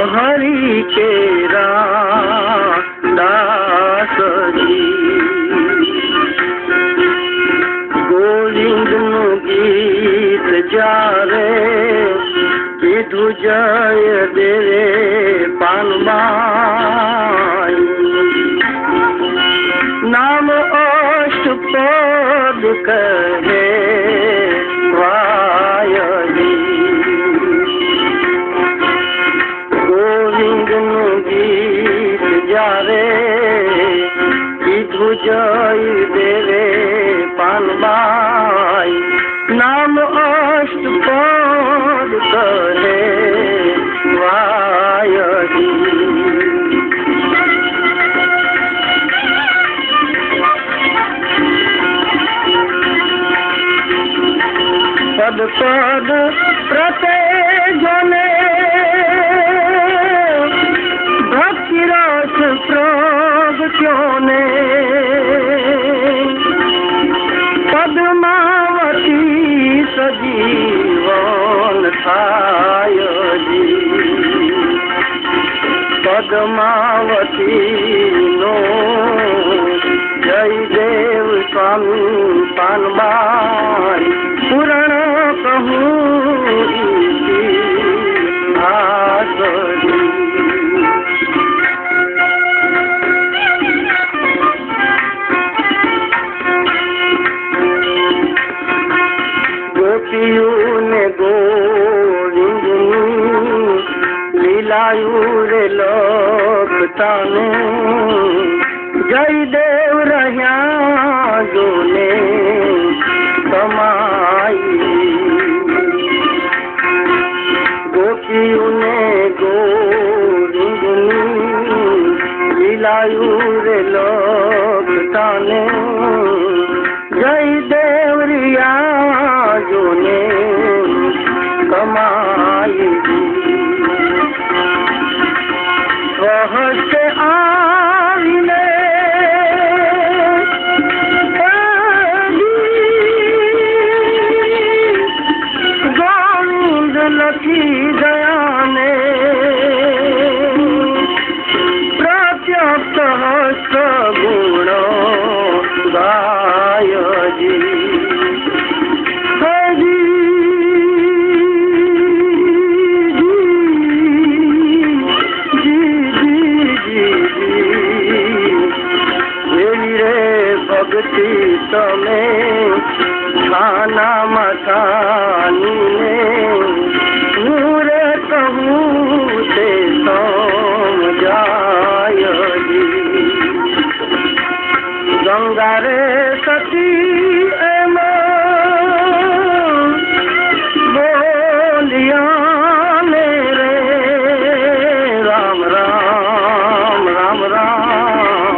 हरि के दास जी। गोविंद गीत जा रे विधु जय दे रे पानमा नाम अष्ट पद कहे জয় দেবে পানবাই নাম অষ্ট পদ করে বায়দি সদ পদ প্রত্যেক জনে સહાયજી પદ્માવતી નો જય દેવ સ્વામી પાનબા लायूं रे लोक तानू। जय देव रहिया जोने कमाई। गोकी उने गोरी लायूं रे लोक तानू। जय देव रिया जोने कमाई। जयाने प्राप्त सगुण गाय जी भक्ति तमें खाना मकानी होगा रे सती बोलिया मेरे राम राम राम राम।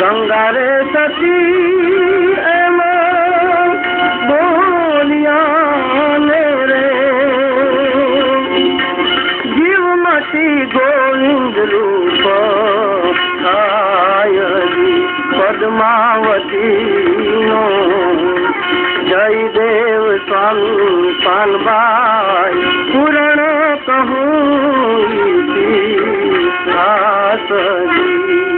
गंगा रे सती पद्मावतीनो। जय देव स्वामी पानबाई पुरण कहूँ आसरी